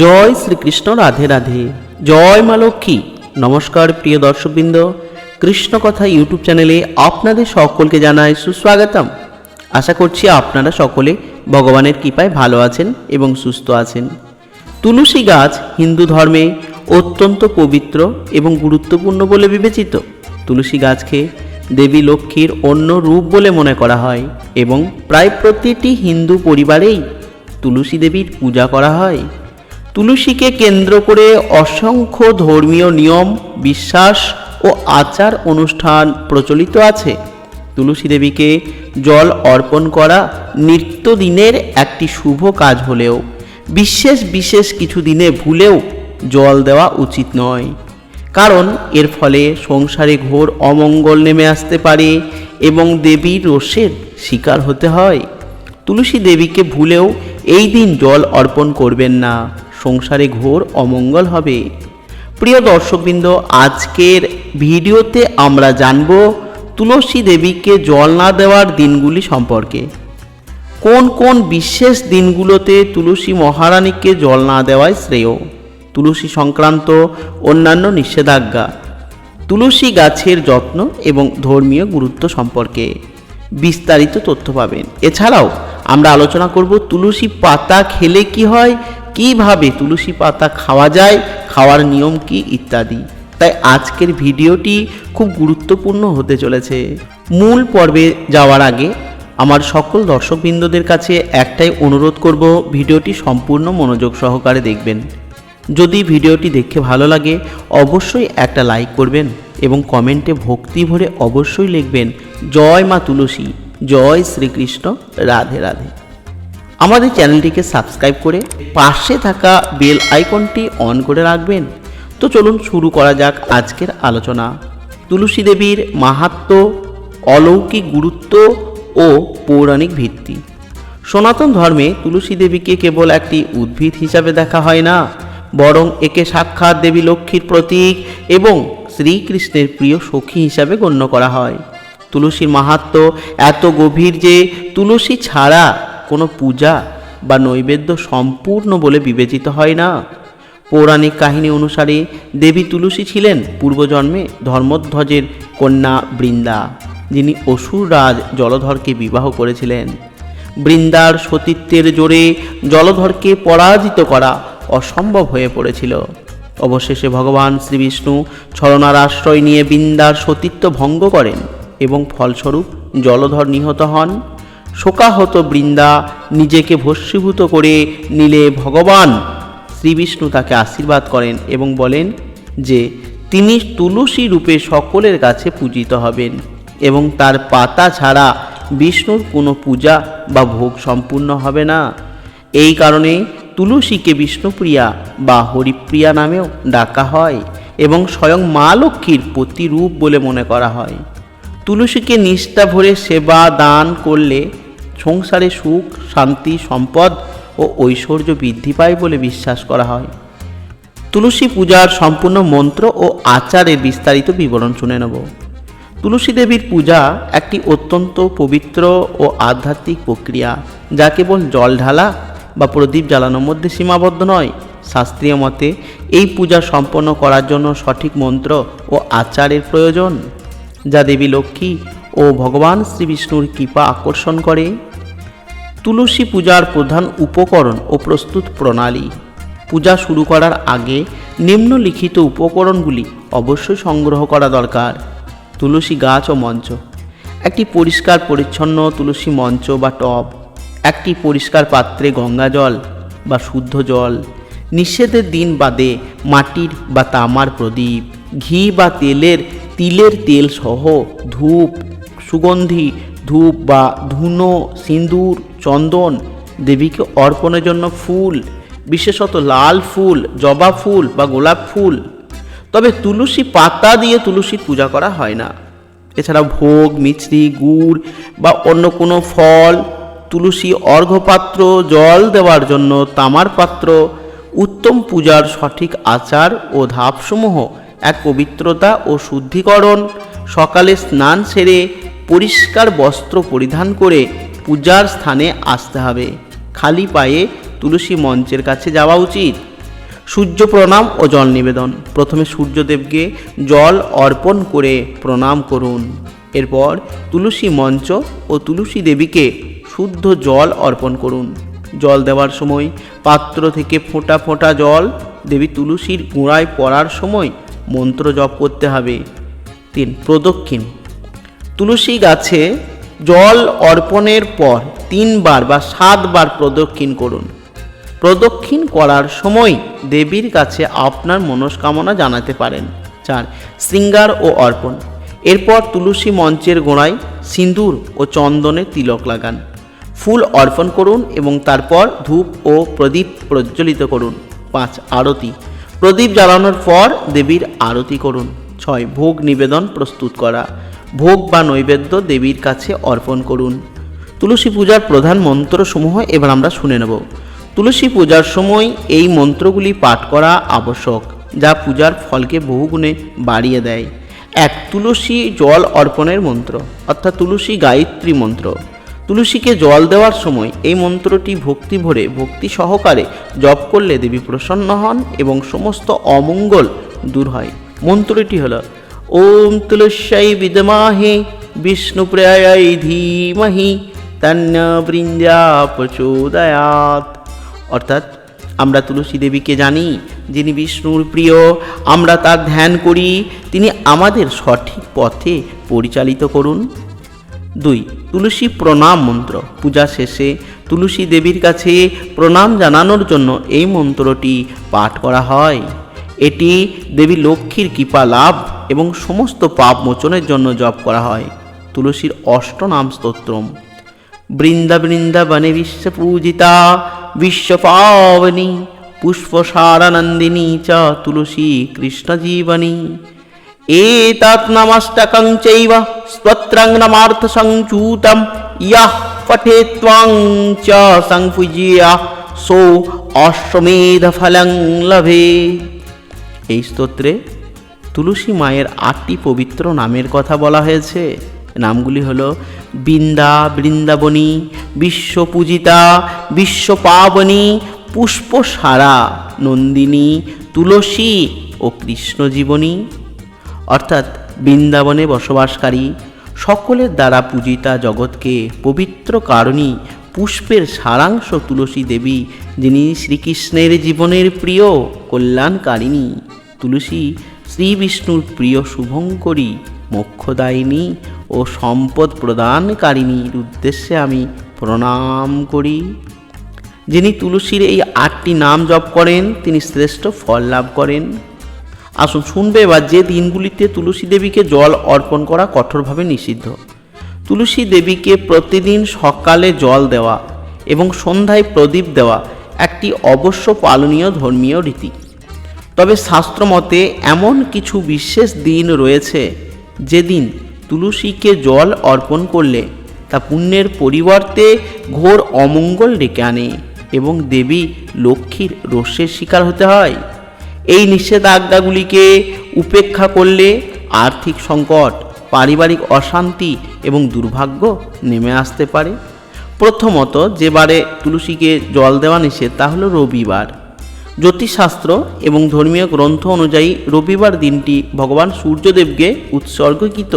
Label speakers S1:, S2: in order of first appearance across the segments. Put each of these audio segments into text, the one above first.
S1: জয় শ্রীকৃষ্ণ রাধে রাধে। জয় মা লক্ষ্মী। নমস্কার প্রিয় দর্শকবৃন্দ। কৃষ্ণ কথা ইউটিউব চ্যানেলে আপনাদের সকলকে জানাই সুস্বাগতম। আশা করছি আপনারা সকলে ভগবানের কৃপায় ভালো আছেন এবং সুস্থ আছেন। তুলসী গাছ হিন্দু ধর্মে অত্যন্ত পবিত্র এবং গুরুত্বপূর্ণ বলে বিবেচিত। তুলসী গাছকে দেবী লক্ষ্মীর অন্য রূপ বলে মনে করা হয় এবং প্রায় প্রতিটি হিন্দু পরিবারেই তুলসী দেবীর পূজা করা হয়। তুলসীকে কেন্দ্র করে অসংখ্য ধর্মীয় নিয়ম, বিশ্বাস ও আচার অনুষ্ঠান প্রচলিত আছে। তুলসী দেবীকে জল অর্পণ করা নিত্যদিনের একটি শুভ কাজ হলেও, বিশেষ বিশেষ কিছু দিনে ভুলেও জল দেওয়া উচিত নয়। কারণ এর ফলে সংসারে ঘোর অমঙ্গল নেমে আসতে পারে এবং দেবীর রোষের শিকার হতে হয়। তুলসী দেবীকে ভুলেও এই দিন জল অর্পণ করবেন না। সংসারে ঘোর অমঙ্গল হবে। প্রিয় দর্শকবৃন্দ, আজকের ভিডিওতে আমরা জানব তুলসী দেবীকে জল না দেওয়ার দিনগুলি সম্পর্কে। কোন কোন বিশেষ দিনগুলোতে তুলসী মহারানীকে জল না দেওয়াই শ্রেয়? তুলসী সংক্রান্ত অন্যান্য নিষেধাজ্ঞা। তুলসী গাছের যত্ন এবং ধর্মীয় গুরুত্ব সম্পর্কে বিস্তারিত তথ্য পাবেন। এছাড়াও আমরা আলোচনা করব তুলসী পাতা খেলে কি হয় কীভাবে তুলসী পাতা খাওয়া যায়, খাওয়ার নিয়ম কি ইত্যাদি। তাই আজকের ভিডিওটি খুব গুরুত্বপূর্ণ হতে চলেছে। মূল পর্বে যাওয়ার আগে আমার সকল দর্শকবৃন্দদের কাছে একটাই অনুরোধ করব, ভিডিওটি সম্পূর্ণ মনোযোগ সহকারে দেখবেন। যদি ভিডিওটি দেখে ভালো লাগে, অবশ্যই একটা লাইক করবেন এবং কমেন্টে ভক্তি ভরে অবশ্যই লিখবেন, জয় মা তুলসী, জয় শ্রীকৃষ্ণ, রাধে রাধে। আমাদের চ্যানেলটিকে সাবস্ক্রাইব করে পাশে থাকা বেল আইকনটি অন করে রাখবেন। তো চলুন শুরু করা যাক আজকের আলোচনা। তুলসী দেবীর মাহাত্ম্য অলৌকিক গুরুত্ব ও পৌরাণিক ভিত্তি। সনাতন ধর্মে তুলসী দেবীকে কেবল একটি উদ্ভিদ হিসাবে দেখা হয় না, বরং একে সাক্ষাৎ দেবী লক্ষ্মীর প্রতীক এবং শ্রীকৃষ্ণের প্রিয় সখী হিসাবে গণ্য করা হয়। তুলসীর মাহাত্ম্য এত গভীর যে তুলসী ছাড়া কোনো পূজা বা নৈবেদ্য সম্পূর্ণ বলে বিবেচিত হয় না। পৌরাণিক কাহিনী অনুসারে দেবী তুলসী ছিলেন পূর্বজন্মে ধর্মধ্বজের কন্যা বৃন্দা, যিনি অসুররাজ জলধরকে বিবাহ করেছিলেন। বৃন্দার সতীত্বের জোরে জলধরকে পরাজিত করা অসম্ভব হয়ে পড়েছিল। অবশেষে ভগবান শ্রীবিষ্ণু ছলনার আশ্রয় নিয়ে বৃন্দার সতীত্ব ভঙ্গ করেন এবং ফলস্বরূপ জলধর নিহত হন। শোকাহত বৃন্দা নিজেকে ভস্মীভূত করে নিলে ভগবান। শ্রীবিষ্ণু তাকে আশীর্বাদ করেন এবং বলেন যে, তিনি তুলসী রূপে সকলের কাছে পূজিত হবেন এবং তার পাতা ছাড়া বিষ্ণুর কোনো পূজা বা ভোগ সম্পূর্ণ হবে না। এই কারণে তুলসীকে বিষ্ণুপ্রিয়া বা হরিপ্রিয়া নামেও ডাকা হয় এবং স্বয়ং মা লক্ষ্মীর প্রতিরূপ বলে মনে করা হয়। তুলসীকে নিষ্ঠা ভরে সেবা দান করলে সংসারে সুখ, শান্তি, সম্পদ ও ঐশ্বর্য বৃদ্ধি পায় বলে বিশ্বাস করা হয়। তুলসী পূজার সম্পূর্ণ মন্ত্র ও আচারের বিস্তারিত বিবরণ শুনে নেব। তুলসী দেবীর পূজা একটি অত্যন্ত পবিত্র ও আধ্যাত্মিক প্রক্রিয়া, যা কেবল জল ঢালা বা প্রদীপ জ্বালানোর মধ্যে সীমাবদ্ধ নয়। শাস্ত্রীয় মতে, এই পূজা সম্পন্ন করার জন্য সঠিক মন্ত্র ও আচারের প্রয়োজন, যা দেবী লক্ষ্মী ও ভগবান শ্রীবিষ্ণুর কৃপা আকর্ষণ করে। তুলসী পূজার প্রধান উপকরণ ও প্রস্তুত প্রণালী। পূজা শুরু করার আগে নিম্নলিখিত উপকরণগুলি অবশ্যই সংগ্রহ করা দরকার। তুলসী গাছ ও মঞ্চ। একটি পরিষ্কার পরিচ্ছন্ন তুলসী মঞ্চ বা টব। একটি পরিষ্কার পাত্রে গঙ্গা জল বা শুদ্ধ জল। নিষেধের দিন বাদে মাটির বা তামার প্রদীপ, ঘি বা তেলের, তিলের তেল সহ ধূপ, সুগন্ধি ধূপ বা ধুনো সিঁদুর চন্দন দেবীকে অর্পণের জন্য ফুল, বিশেষত লাল ফুল, জবা ফুল বা গোলাপ ফুল। তবে তুলসী পাতা দিয়ে তুলসীর পূজা করা হয় না। এছাড়া ভোগ, মিছরি, গুড় বা অন্য কোনো ফল, তুলসী অর্ঘ্যপাত্র, জল দেওয়ার জন্য তামার পাত্র, উত্তম পূজার সঠিক আচার ও ধাপসমূহ, এক পবিত্রতা ও শুদ্ধিকরণ, সকালে স্নান সেরে পরিষ্কার বস্ত্র পরিধান করে পূজার স্থানে আসতে হবে। খালি পায়ে তুলসী মঞ্চের কাছে যাওয়া উচিত। সূর্য প্রণাম ও জল নিবেদন। প্রথমে সূর্যদেবকে জল অর্পণ করে প্রণাম করুন। এরপর তুলসী মঞ্চ ও তুলসী দেবীকে শুদ্ধ জল অর্পণ করুন। জল দেওয়ার সময় পাত্র থেকে ফোঁটা ফোঁটা জল দেবী তুলসীর গোড়ায় পড়ার সময় মন্ত্র জপ করতে হবে। তিন, প্রদক্ষিণ। তুলসী গাছে জল অর্পণের পর তিনবার বা সাতবার প্রদক্ষিণ করুন। প্রদক্ষিণ করার সময় দেবীর কাছে আপনার মনস্কামনা জানাতে পারেন। চার, শৃঙ্গার ও অর্পণ। এরপর তুলসী মঞ্চের গোড়ায় সিঁদুর ও চন্দনের তিলক লাগান। ফুল অর্পণ করুন এবং তারপর ধূপ ও প্রদীপ প্রজ্বলিত করুন। পাঁচ, আরতি। প্রদীপ জ্বালানোর পর দেবীর আরতি করুন। ছয়, ভোগ নিবেদন প্রস্তুত করা। ভোগ বা নৈবেদ্য দেবীর কাছে অর্পণ করুন। তুলসী পূজার প্রধান মন্ত্রসমূহ এবার আমরা শুনে নেব। তুলসী পূজার সময় এই মন্ত্রগুলি পাঠ করা আবশ্যক, যা পূজার ফলকে বহুগুণে বাড়িয়ে দেয়। এক, তুলসী জল অর্পণের মন্ত্র, অর্থাৎ তুলসী গায়ত্রী মন্ত্র। তুলসীকে জল দেওয়ার সময় এই মন্ত্রটি ভক্তি ভরে, ভক্তি সহকারে জপ করলে দেবী প্রসন্ন হন এবং সমস্ত অমঙ্গল দূর হয়। মন্ত্রটি হল ওম তুলস্যাই বিদমাহে বিষ্ণুপ্রায় ধীমহি তন্ন বৃন্দা প্রচোদয়াত অর্থাৎ আমরা তুলসী দেবীকে জানি, যিনি বিষ্ণুর প্রিয়। আমরা তার ধ্যান করি, তিনি আমাদের সঠিক পথে পরিচালিত করুন। দুই, তুলসী প্রণাম মন্ত্র। পূজা শেষে তুলসী দেবীর কাছে প্রণাম জানানোর জন্য এই মন্ত্রটি পাঠ করা হয়। এটি দেবী লক্ষ্মীর কৃপা লাভ এবং সমস্ত পাপ মোচনের জন্য জপ করা হয়। তুলসীর অষ্টনাম স্তোত্রম। বৃন্দা বৃন্দাবনে বিশ্ব পূজিতা বিশ্বপাবনী পুষ্পসারানন্দিনী চ তুলসী কৃষ্ণজীবনী এতাৎ নমস্তকং চৈব স্তোত্রং নমার্থসংচূতম ইয়াহ পঠে ত্বং চ সংপূজিয়া সো অশ্বমেধ ফলং লভে। এই স্তোত্রে তুলসী মায়ের আটটি পবিত্র নামের কথা বলা হয়েছে। নামগুলি হল বৃন্দা, বৃন্দাবনী, বিশ্বপূজিতা, বিশ্বপাবনী, পুষ্পসারা, নন্দিনী, তুলসী ও কৃষ্ণজীবনী। অর্থাৎ বৃন্দাবনে বসবাসকারী সকলের দ্বারা পূজিতা জগৎকে পবিত্র কারণী পুষ্পের সারাংশ তুলসী দেবী, যিনি শ্রীকৃষ্ণের জীবনের প্রিয় কল্যাণকারিণী। তুলসী শ্রী বিষ্ণুর প্রিয় শুভঙ্করী, মোক্ষদায়িনী ও সম্পদ প্রদানকারিণীর উদ্দেশ্যে আমি প্রণাম করি। যিনি তুলসীর এই আটটি নাম জপ করেন, তিনি শ্রেষ্ঠ ফল লাভ করেন। আসুন শুনবে বা যে দিনগুলিতে তুলসী দেবীকে জল অর্পণ করা কঠোরভাবে নিষিদ্ধ। তুলসী দেবীকে প্রতিদিন সকালে জল দেওয়া এবং সন্ধ্যায় প্রদীপ দেওয়া একটি অবশ্য পালনীয় ধর্মীয় রীতি। তবে শাস্ত্রমতে এমন কিছু বিশেষ দিন রয়েছে যেদিন তুলসীকে জল অর্পণ করলে তা পুণ্যের পরিবর্তে ঘোর অমঙ্গল ডেকে আনে এবং দেবী লক্ষ্মীর রোষের শিকার হতে হয়। এই নিষেধাজ্ঞাগুলিকে উপেক্ষা করলে আর্থিক সংকট পারিবারিক অশান্তি এবং দুর্ভাগ্য নেমে আসতে পারে। প্রথমত, যে বারে তুলসীকে জল দেওয়া নিষেধ, তা হলো রবিবার। জ্যোতিষশাস্ত্র এবং ধর্মীয় গ্রন্থ অনুযায়ী রবিবার দিনটি ভগবান সূর্যদেবকে উৎসর্গকৃত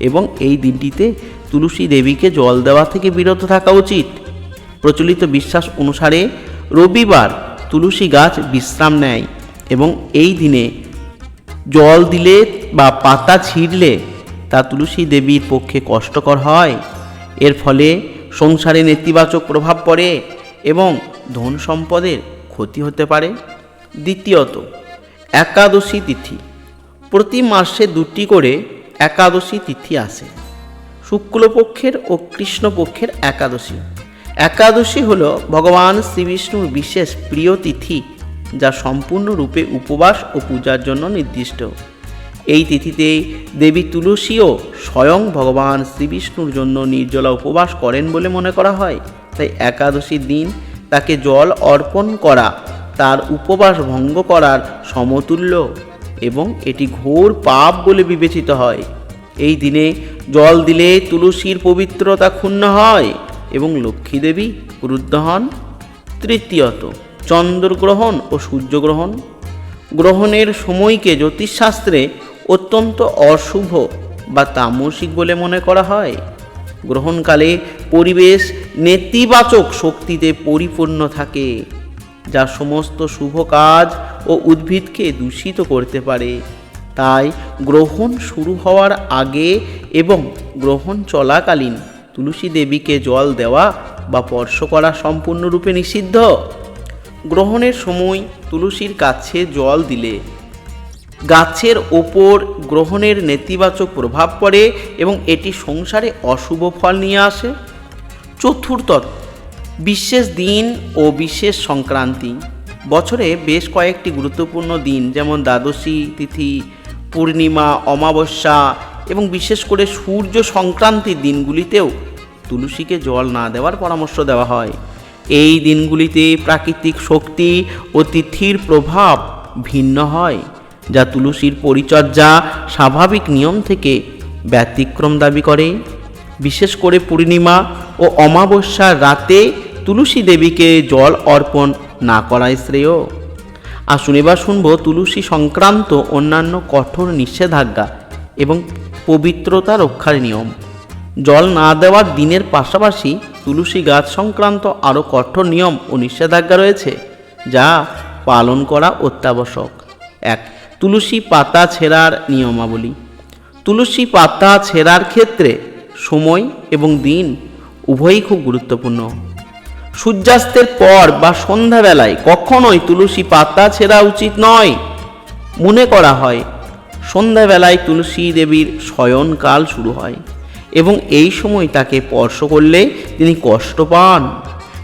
S1: এবং এই দিনটিতে তুলসী দেবীকে জল দেওয়া থেকে বিরত থাকা উচিত। প্রচলিত বিশ্বাস অনুসারে রবিবার তুলসী গাছ বিশ্রাম নেয় এবং এই দিনে জল দিলে বা পাতা ছিঁড়লে তা তুলসী দেবীর পক্ষে কষ্টকর হয়। এর ফলে সংসারে নেতিবাচক প্রভাব পড়ে এবং ধন সম্পদের ক্ষতি হতে পারে। দ্বিতীয়ত, একাদশী তিথি। প্রতি মাসে দুটি করে একাদশী তিথি আসে। শুক্লপক্ষের ও কৃষ্ণপক্ষের একাদশী। একাদশী হল ভগবান শ্রীবিষ্ণুর বিশেষ প্রিয় তিথি, যা সম্পূর্ণরূপে উপবাস ও পূজার জন্য নির্দিষ্ট। এই তিথিতে দেবী তুলসীও স্বয়ং ভগবান শ্রীবিষ্ণুর জন্য নির্জলা উপবাস করেন বলে মনে করা হয়। তাই একাদশীর দিন তাকে জল অর্পণ করা, তার উপবাস ভঙ্গ করার সমতুল্য এবং এটি ঘোর পাপ বলে বিবেচিত হয়। এই দিনে জল দিলে তুলসীর পবিত্রতা ক্ষুণ্ণ হয় এবং লক্ষ্মী দেবী ক্রুদ্ধ হন। তৃতীয়ত, চন্দ্রগ্রহণ ও সূর্যগ্রহণ। গ্রহণের সময়কে জ্যোতিষশাস্ত্রে অত্যন্ত অশুভ বা তামসিক বলে মনে করা হয়। গ্রহণকালে পরিবেশ নেতিবাচক শক্তিতে পরিপূর্ণ থাকে, যা সমস্ত শুভ কাজ ও উদ্ভিদকে দূষিত করতে পারে। তাই গ্রহণ শুরু হওয়ার আগে এবং গ্রহণ চলাকালীন তুলসী দেবীকে জল দেওয়া বা স্পর্শ করা সম্পূর্ণরূপে নিষিদ্ধ। গ্রহণের সময় তুলসীর কাছে জল দিলে গাছের ওপর গ্রহণের নেতিবাচক প্রভাব পড়ে এবং এটি সংসারে অশুভ ফল নিয়ে আসে। চতুর্থত, বিশেষ দিন ও বিশেষ সংক্রান্তি। বছরে বেশ কয়েকটি গুরুত্বপূর্ণ দিন, যেমন দ্বাদশী তিথি, পূর্ণিমা, অমাবস্যা এবং বিশেষ করে সূর্য সংক্রান্তির দিনগুলিতেও তুলসীকে জল না দেওয়ার পরামর্শ দেওয়া হয়। এই দিনগুলিতে প্রাকৃতিক শক্তি ও তিথির প্রভাব ভিন্ন হয়। যা তুলসীর পরিচর্যা স্বাভাবিক নিয়ম থেকে ব্যতিক্রম দাবি করে। বিশেষ করে পূর্ণিমা ও অমাবস্যার রাতে তুলসী দেবীকে জল অর্পণ না করাই শ্রেয়। আসুন এবার শুনব তুলসী সংক্রান্ত অন্যান্য কঠোর নিষেধাজ্ঞা এবং পবিত্রতা রক্ষার নিয়ম। জল না দেওয়ার দিনের পাশাপাশি তুলসী গাছ সংক্রান্ত আরও কঠোর নিয়ম ও নিষেধাজ্ঞা রয়েছে, যা পালন করা অত্যাবশ্যক। এক তুলসী পাতা ছেঁড়ার নিয়মাবলী। তুলসী পাতা ছেঁড়ার ক্ষেত্রে সময় এবং দিন উভয়ই খুব গুরুত্বপূর্ণ। সূর্যাস্তের পর বা সন্ধ্যাবেলায় কখনোই তুলসী পাতা ছেঁড়া উচিত নয়। মনে করা হয়, সন্ধ্যাবেলায় তুলসী দেবীর শয়নকাল শুরু হয় এবং এই সময় তাকে স্পর্শ করলে তিনি কষ্ট পান।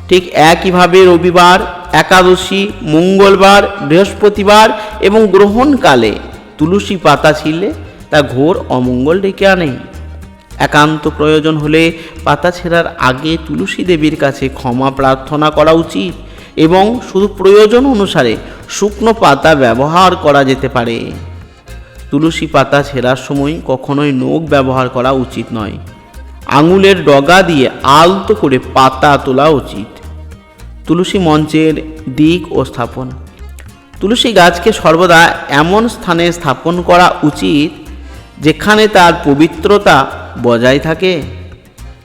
S1: ঠিক একইভাবে রবিবার একাদশী, মঙ্গলবার, বৃহস্পতিবার এবং গ্রহণকালে তুলসী পাতা ছিলে, তা ঘোর অমঙ্গল ডেকে আনে। একান্ত প্রয়োজন হলে পাতা ছেঁড়ার আগে তুলসী দেবীর কাছে ক্ষমা প্রার্থনা করা উচিত এবং শুধু প্রয়োজন অনুসারে শুকনো পাতা ব্যবহার করা যেতে পারে। তুলসী পাতা ছেঁড়ার সময় কখনোই নখ ব্যবহার করা উচিত নয়। আঙুলের ডগা দিয়ে আলতো করে পাতা তোলা উচিত। তুলসী মঞ্চের দিক ও স্থাপন। তুলসী গাছকে সর্বদা এমন স্থানে স্থাপন করা উচিত যেখানে তার পবিত্রতা বজায় থাকে।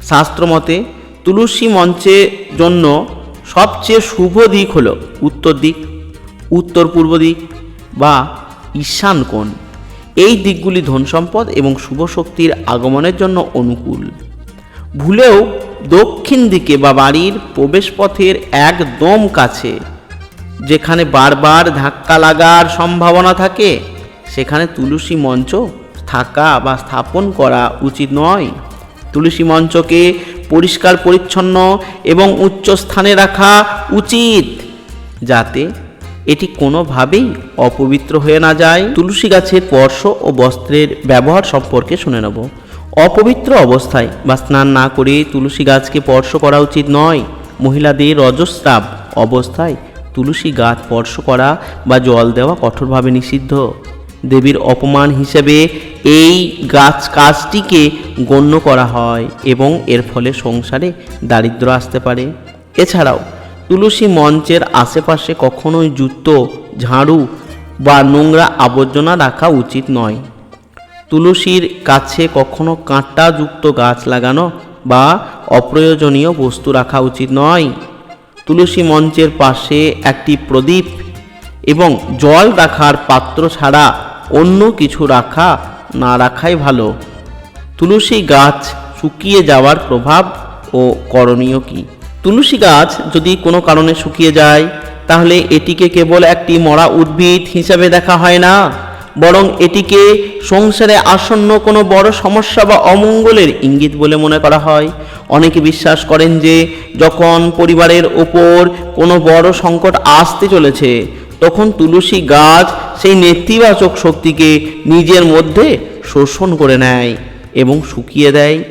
S1: শাস্ত্রমতে তুলসী মঞ্চের জন্য সবচেয়ে শুভ দিক হল উত্তর দিক, উত্তর পূর্ব দিক বা ঈশান কোণ। এই দিকগুলি ধন সম্পদ এবং শুভ শক্তির আগমনের জন্য অনুকূল। ভুলেও দক্ষিণ দিকে বা বাড়ির প্রবেশপথের একদম কাছে, যেখানে বারবার ধাক্কা লাগার সম্ভাবনা থাকে, সেখানে তুলসী মঞ্চ থাকা বা স্থাপন করা উচিত নয়। তুলসী মঞ্চকে পরিষ্কার, পরিচ্ছন্ন এবং উচ্চ স্থানে রাখা উচিত, যাতে এটি কোনোভাবেই অপবিত্র হয়ে না যায়। তুলসী গাছের স্পর্শ ও বস্ত্রের ব্যবহার সম্পর্কে শুনে নেব। অপবিত্র অবস্থায় বা স্নান না করে তুলসী গাছকে স্পর্শ করা উচিত নয়। মহিলাদের রজস্রাব অবস্থায় তুলসী গাছ স্পর্শ করা বা জল দেওয়া কঠোরভাবে নিষিদ্ধ। দেবীর অপমান হিসেবে এই গাছ কাজটিকে গণ্য করা হয় এবং এর ফলে সংসারে দারিদ্র আসতে পারে। এছাড়াও তুলসী মঞ্চের আশেপাশে কখনোই জুতো, ঝাড়ু বা নোংরা আবর্জনা রাখা উচিত নয়। তুলসীর কাছে কখনো কাঁটাযুক্ত গাছ লাগানো বা অপ্রয়োজনীয় বস্তু রাখা উচিত নয়। তুলসী মঞ্চের পাশে একটি প্রদীপ এবং জল রাখার পাত্র ছাড়া অন্য কিছু রাখা না রাখাই ভালো। তুলসী গাছ শুকিয়ে যাওয়ার প্রভাব ও করণীয় কি? তুলসী গাছ যদি কোনো কারণে শুকিয়ে যায়, তাহলে এটিকে কেবল একটি মরা উদ্ভিদ হিসাবে দেখা হয় না। বরং এটিকে সংসারে আসন্ন কোনো বড় সমস্যা বা অমঙ্গলের ইঙ্গিত বলে মনে করা হয়। অনেকে বিশ্বাস করেন যে, যখন পরিবারের ওপর কোনো বড় সংকট আসতে চলেছে, তখন তুলসী গাছ সেই নেতিবাচক শক্তিকে নিজের মধ্যে শোষণ করে নেয় এবং শুকিয়ে দেয়।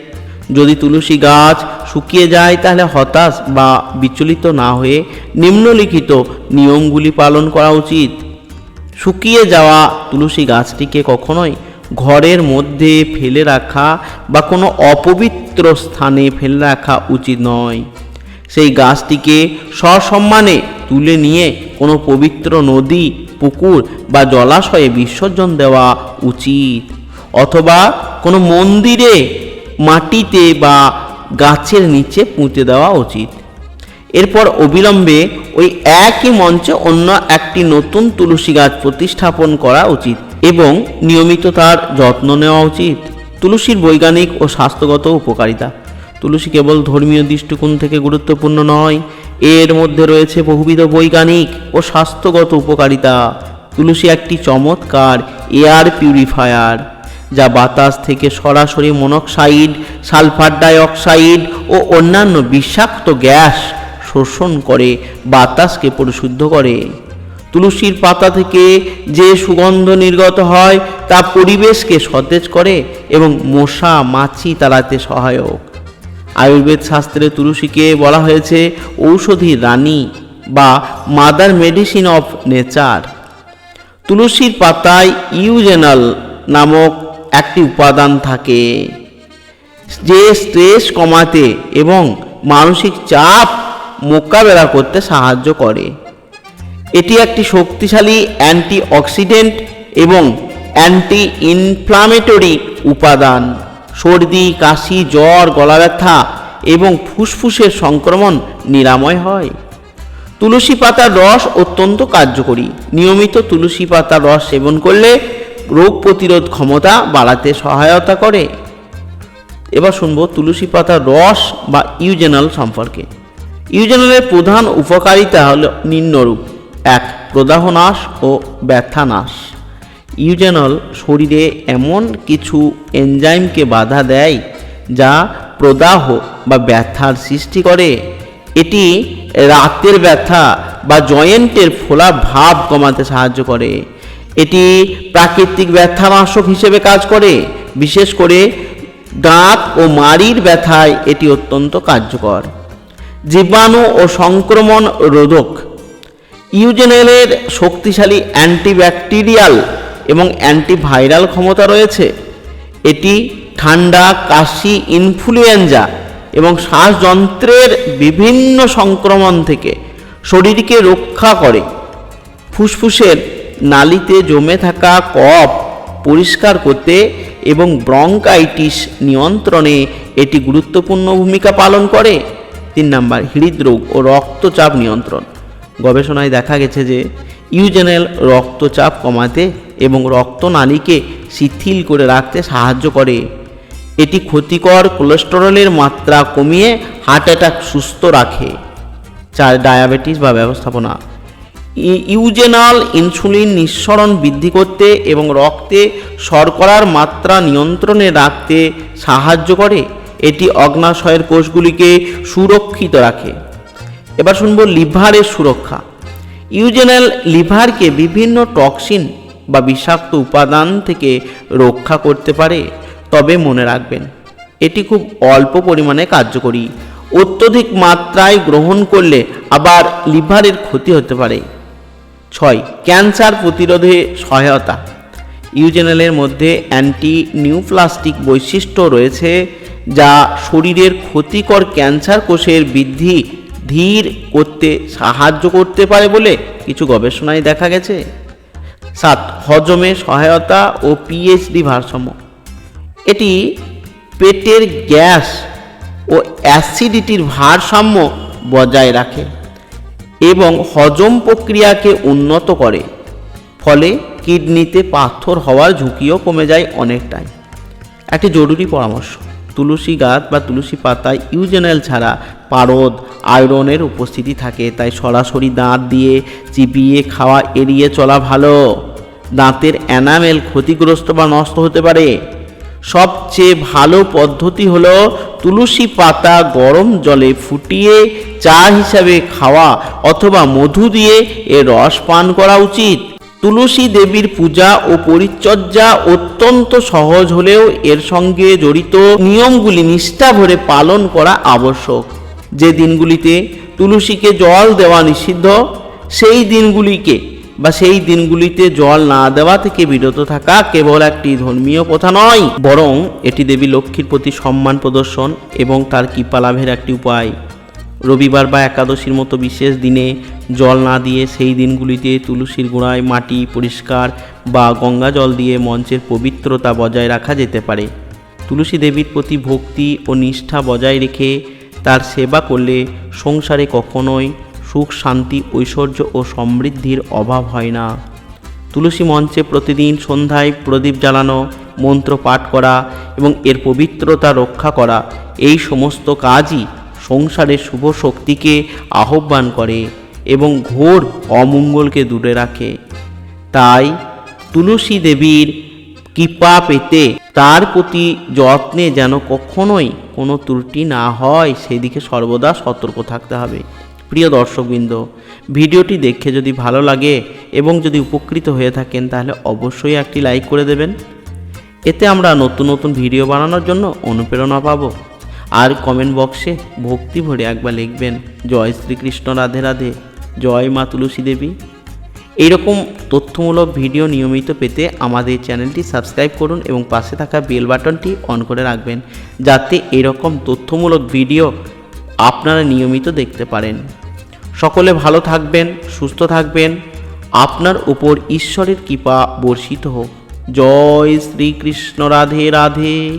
S1: যদি তুলসী গাছ শুকিয়ে যায়, তাহলে হতাশ বা বিচলিত না হয়ে নিম্নলিখিত নিয়মগুলি পালন করা উচিত। শুকিয়ে যাওয়া তুলসী গাছটিকে কখনোই ঘরের মধ্যে ফেলে রাখা বা কোনো অপবিত্র স্থানে ফেলে রাখা উচিত নয়। সেই গাছটিকে সসম্মানে তুলে নিয়ে কোনো পবিত্র নদী, পুকুর বা জলাশয়ে বিসর্জন দেওয়া উচিত। অথবা কোনো মন্দিরে মাটিতে বা গাছের নিচে পুঁতে দেওয়া উচিত। এরপর অবিলম্বে ওই একই মঞ্চে অন্য একটি নতুন তুলসী গাছ প্রতিস্থাপন করা উচিত এবং নিয়মিত তার যত্ন নেওয়া উচিত। তুলসীর বৈজ্ঞানিক ও স্বাস্থ্যগত উপকারিতা। তুলসী কেবল ধর্মীয় দৃষ্টিকোণ থেকে গুরুত্বপূর্ণ নয়, এর মধ্যে রয়েছে বহুবিধ বৈজ্ঞানিক ও স্বাস্থ্যগত উপকারিতা। তুলসী একটি চমৎকার এয়ার পিউরিফায়ার, যা বাতাস থেকে সরাসরি মনোক্সাইড, সালফার ডাইঅক্সাইড ও অন্যান্য বিষাক্ত গ্যাস শোষণ করে, বাতাসকে পরিশুদ্ধ করে। তুলসীর পাতা থেকে যে সুগন্ধ নির্গত হয়, তা পরিবেশকে সতেজ করে এবং মশা, মাছি তাড়াতে সহায়ক। আয়ুর্বেদ শাস্ত্রে তুলসীকে বলা হয়েছে, ঔষধি রানী বা মাদার মেডিসিন অফ নেচার। তুলসীর পাতায় ইউজেনাল নামক একটি উপাদান থাকে, যে স্ট্রেস কমাতে এবং মানসিক চাপ মোকাবেলা করতে সাহায্য করে। এটি একটি শক্তিশালী অ্যান্টিঅক্সিডেন্ট এবং অ্যান্টি ইনফ্লামেটরি উপাদান। সর্দি, কাশি, জ্বর গলা ব্যথা এবং ফুসফুসের সংক্রমণ নিরাময় হয়। তুলসী পাতার রস অত্যন্ত কার্যকরী। নিয়মিত তুলসী পাতার রস সেবন করলে রোগ প্রতিরোধ ক্ষমতা বাড়াতে সহায়তা করে। এবার শুনব তুলসী পাতার রস বা ইউজেনাল সম্পর্কে। ইউজেনালের প্রধান উপকারিতা হল নিম্নরূপ। এক প্রদাহ নাশ ও ব্যথা নাশ ইউজেনল শরীরে এমন কিছু এনজাইমকে বাধা দেয় যা প্রদাহ বা ব্যথার সৃষ্টি করে। এটি রাতের ব্যথা বা জয়েন্টের ফোলা ভাব কমাতে সাহায্য করে। এটি প্রাকৃতিক ব্যথানাশক হিসেবে কাজ করে। বিশেষ করে দাঁত ও মাড়ির ব্যথায় এটি অত্যন্ত কার্যকর। জীবাণু ও সংক্রমণ রোধক। ইউজেনেলের শক্তিশালী অ্যান্টিব্যাকটেরিয়াল এবং অ্যান্টিভাইরাল ক্ষমতা রয়েছে। এটি ঠান্ডা, কাশি, ইনফ্লুয়েঞ্জা এবং শ্বাসযন্ত্রের বিভিন্ন সংক্রমণ থেকে শরীরকে রক্ষা করে। ফুসফুসের নালিতে জমে থাকা কফ পরিষ্কার করতে এবং ব্রঙ্কাইটিস নিয়ন্ত্রণে এটি গুরুত্বপূর্ণ ভূমিকা পালন করে। তিন নাম্বার, হৃদরোগ ও রক্তচাপ নিয়ন্ত্রণ। গবেষণায় দেখা গেছে যে ইউজেনেল রক্তচাপ কমাতে এবং রক্তনালীকে শিথিল করে রাখতে সাহায্য করে। এটি ক্ষতিকর কোলেস্টেরলের মাত্রা কমিয়ে হার্ট অ্যাটাক সুস্থ রাখে। চার, ডায়াবেটিস বা ব্যবস্থাপনা। ইউজেনাল ইনসুলিন নিঃসরণ বৃদ্ধি করতে এবং রক্তে শর্করার মাত্রা নিয়ন্ত্রণে রাখতে সাহায্য করে। এটি অগ্নাশয়ের কোষগুলিকে সুরক্ষিত রাখে। এবার শুনব লিভারের সুরক্ষা। ইউজেনাল লিভারকে বিভিন্ন টক্সিন বা বিষাক্ত উপাদান থেকে রক্ষা করতে পারে, তবে মনে রাখবেন, এটি খুব অল্প পরিমাণে কার্যকরী। অত্যধিক মাত্রায় গ্রহণ করলে আবার লিভারের ক্ষতি হতে পারে। ছয়, ক্যান্সার প্রতিরোধে সহায়তা। ইউজেনালের মধ্যে অ্যান্টি নিউপ্লাস্টিক বৈশিষ্ট্য রয়েছে যা শরীরের ক্ষতিকর ক্যান্সার কোষের বৃদ্ধি ধীর করতে সাহায্য করতে পারে বলে কিছু গবেষণায় দেখা গেছে। সাত, হজমে সহায়তা ও পিএইচডি ভারসাম্য। এটি পেটের গ্যাস ও অ্যাসিডিটির ভারসাম্য বজায় রাখে এবং হজম প্রক্রিয়াকে উন্নত করে, ফলে কিডনিতে পাথর হওয়ার ঝুঁকিও কমে যায় অনেকটাই। একটি জরুরি পরামর্শ। তুলসী গাছ বা তুলসী পাতায় ইউজেনাল ছাড়া পারদ, আয়রনের উপস্থিতি থাকে। তাই সরাসরি দাঁত দিয়ে চিবিয়ে খাওয়া এড়িয়ে চলা ভালো। দাঁতের এনামেল ক্ষতিগ্রস্ত বা নষ্ট হতে পারে। সবচেয়ে ভালো পদ্ধতি হলো তুলসী পাতা গরম জলে ফুটিয়ে চা হিসাবে খাওয়া অথবা মধু দিয়ে এর রস পান করা উচিত। তুলসী দেবীর পূজা ও পরিচর্যা অত্যন্ত সহজ হলেও এর সঙ্গে জড়িত নিয়মগুলি নিষ্ঠা ভরে পালন করা আবশ্যক। যে দিনগুলিতে তুলসীকে জল দেওয়া নিষিদ্ধ, সেই দিনগুলিকে বা সেই দিনগুলিতে জল না দেওয়া থেকে বিরত থাকা কেবল একটি ধর্মীয় প্রথা নয়, বরং এটি দেবী লক্ষ্মীর প্রতি সম্মান প্রদর্শন এবং তার কৃপা লাভের একটি উপায়। রবিবার বা একাদশীর মতো বিশেষ দিনে জল না দিয়ে সেই দিনগুলিতে তুলসীর গোড়ায় মাটি পরিষ্কার বা গঙ্গা জল দিয়ে মঞ্চের পবিত্রতা বজায় রাখা যেতে পারে। তুলসী দেবীর প্রতি ভক্তি ও নিষ্ঠা বজায় রেখে তার সেবা করলে সংসারে কখনোই সুখ, শান্তি, ঐশ্বর্য ও সমৃদ্ধির অভাব হয় না। তুলসী মঞ্চে প্রতিদিন সন্ধ্যায় প্রদীপ জ্বালানো, মন্ত্র পাঠ করা এবং এর পবিত্রতা রক্ষা করা এই সমস্ত কাজই সংসারের শুভ শক্তিকে আহ্বান করে এবং ঘোর অমঙ্গলকে দূরে রাখে। তাই তুলসী দেবীর কৃপা পেতে তার প্রতি যত্নে যেন কখনোই কোনো ত্রুটি না হয়, সেদিকে সর্বদা সতর্ক থাকতে হবে। প্রিয় দর্শকবৃন্দ, ভিডিওটি দেখে যদি ভালো লাগে এবং যদি উপকৃত হয়ে থাকেন, তাহলে অবশ্যই একটি লাইক করে দেবেন। এতে আমরা নতুন নতুন ভিডিও বানানোর জন্য অনুপ্রেরণা পাবো। আর কমেন্ট বক্সে ভক্তি ভরে একবার লিখবেন, জয় শ্রীকৃষ্ণ, রাধে রাধে, জয় মা তুলসী দেবী। এইরকম তথ্যমূলক ভিডিও নিয়মিত পেতে আমাদের চ্যানেলটি সাবস্ক্রাইব করুন এবং পাশে থাকা বেল বাটনটি অন করে রাখবেন, যাতে এরকম তথ্যমূলক ভিডিও আপনারা নিয়মিত দেখতে পারেন। সকলে ভালো থাকবেন, সুস্থ থাকবেন। আপনার উপর ঈশ্বরের কৃপা বর্ষিত হোক। জয় শ্রীকৃষ্ণ, রাধে রাধে।